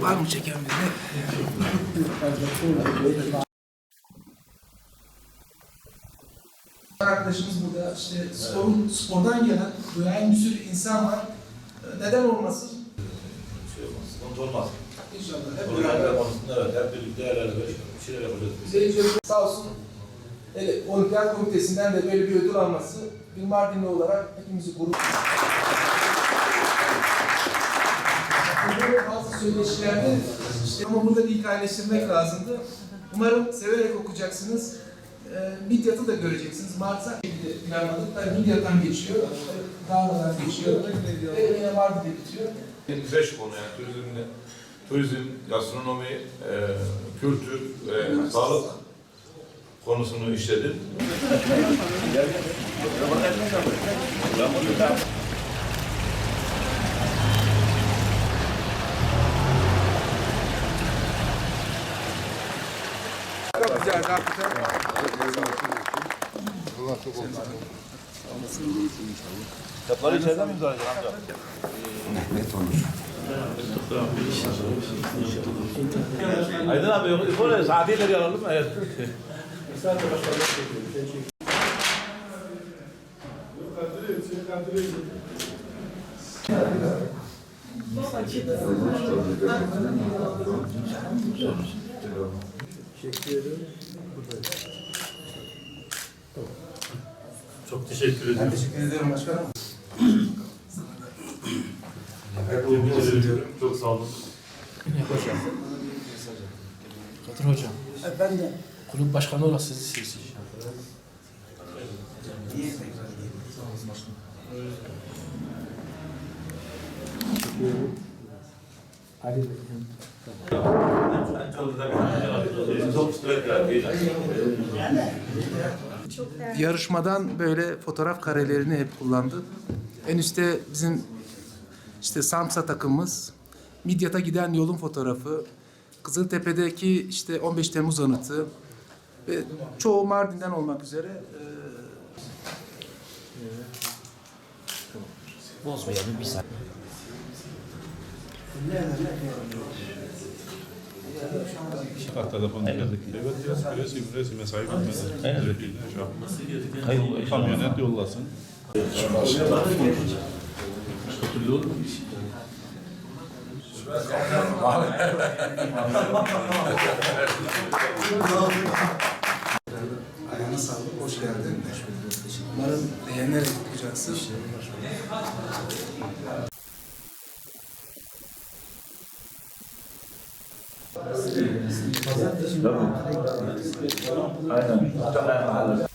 Var mı çeken birini? Arkadaşımız burada işte sporun, spordan gelen duyan bir sürü insan var. Ee, Neden olmasın? şey olmaz, sıkıntı olmaz. İnşallah hep beraber. evet, hep birlikte el ele bir şeyler yapacağız. Seyirciler sağ olsun hele, Olimpiyat Komitesi'nden de böyle bir ödül alması bir Mardinli olarak hepimizi gurur Böyle bazı söyleşilerde işte ama burada bir hikayeleştirmek lazımdı. Umarım severek okuyacaksınız. Ee, Midyat'ı da göreceksiniz. Mart'a şekilde planladık. Tabii Midyat'tan geçiyor. Dağlardan geçiyor. Ve yine Mardin'de bitiyor. Beş konu yani turizmde, turizm, gastronomi, e, kültür ve sağlık konusunu işledim. Çok güzel hakikaten. Kitapları içeriden mi imzalayacak amca? Aydın abi böyle saatiyle alalım mı? Evet. Çok teşekkür Ben ederim. teşekkür ederim başkanım. Tebrik ederim. Çok sağ olun. Kadir Hocam. Ben de. Kulüp başkanı olarak sizi seçeceğim. Yarışmadan böyle fotoğraf karelerini hep kullandı. En üstte bizim işte Samsa takımımız, Midyat'a giden yolun fotoğrafı, Kızıltepe'deki işte 15 Temmuz anıtı ve çoğu Mardin'den olmak üzere e, Bozmayalım bir saniye. Telefonu geldik. Evet, resim, resime sahip olmadı. Ücretiyle şu an. Kamyonet yollasın. ayağına sağlık, hoş geldin. Umarım beğenerek okuyacaksın. Aynen.